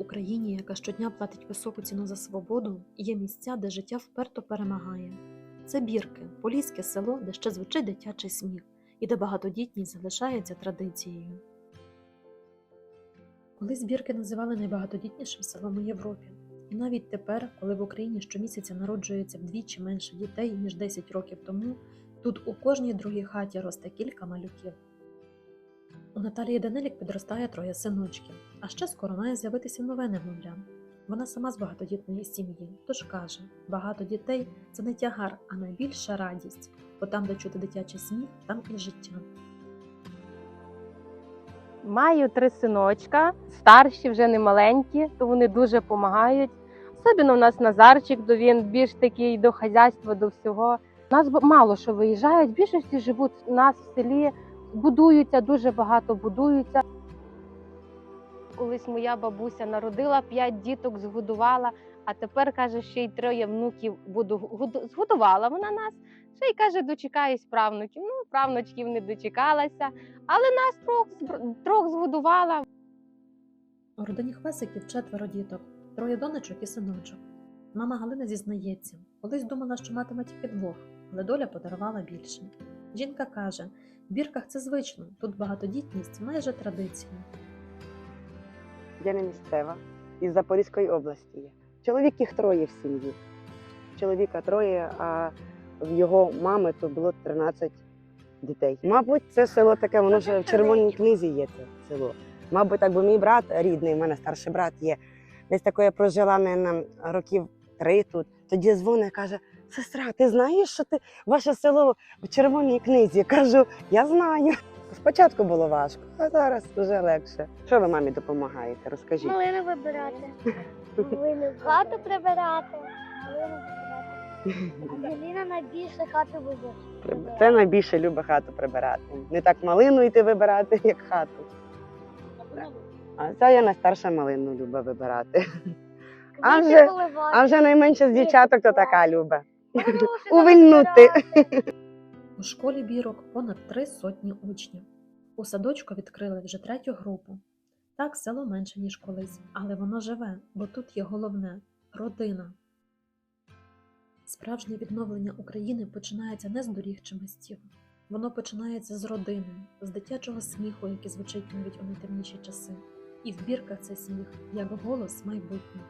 Україні, яка щодня платить високу ціну за свободу, є місця, де життя вперто перемагає. Це бірки, поліське село, де ще звучить дитячий сміх, і де багатодітність залишається традицією. Колись бірки називали найбагатодітнішим селом у Європі. І навіть тепер, коли в Україні щомісяця народжується вдвічі менше дітей, ніж 10 років тому, тут у кожній другій хаті росте кілька малюків. У Наталії Данилік підростає троє синочків, а ще скоро має з'явитися нове немовля. Вона сама з багатодітної сім'ї, тож каже: багато дітей це не тягар, а найбільша радість, бо там, де чути дитячий сміх, там і життя. Маю три синочка, старші вже не маленькі, то вони дуже допомагають. Особливо у нас Назарчик, то він більш такий до хазяйства, до всього. У нас мало що виїжджають, більшості живуть у нас в селі, будуються, дуже багато будуються. Колись моя бабуся народила п'ять діток, згодувала, а тепер каже, ще й троє внуків буду згодувала вона нас. Ще й каже, дочекаюсь правнуків. Ну, правнучків не дочекалася, але нас трьох, трьох згодувала. У родині Хвесиків четверо діток, троє донечок і синочок. Мама Галина зізнається, колись думала, що матиме тільки двох, але доля подарувала більше. Жінка каже: в бірках це звично, тут багатодітність майже традиція. Я не місцева, із Запорізької області є. Чоловік їх троє в сім'ї. Чоловіка троє, а в його мами то було 13 дітей. Мабуть, це село таке, воно вже в червоній книзі є це село. Мабуть, так би мій брат рідний, в мене старший брат є. Десь таке прожила мене років три тут. Тоді дзвонить, каже: сестра, ти знаєш, що ти ваше село в червоній книзі? Кажу, я знаю. Спочатку було важко, а зараз вже легше. Що ви мамі допомагаєте? Розкажіть. Малину вибирати. Хату прибирати. Малину вибирати. Ангеліна найбільше хату вибирає. Це найбільше любить хату прибирати. Не так малину йти вибирати, як хату. А це я найстарша малину любить вибирати. А вже- А вже найменше з дівчаток то така любить. Увильнути. У школі бірок понад три сотні учнів. У садочку відкрили вже третю групу. Так, село менше, ніж колись, але воно живе, бо тут є головне родина. Справжнє відновлення України починається не з доріг чи мостів. Воно починається з родини, з дитячого сміху, який звучить навіть у найтемніші часи. І в бірках цей сміх як голос майбутнього.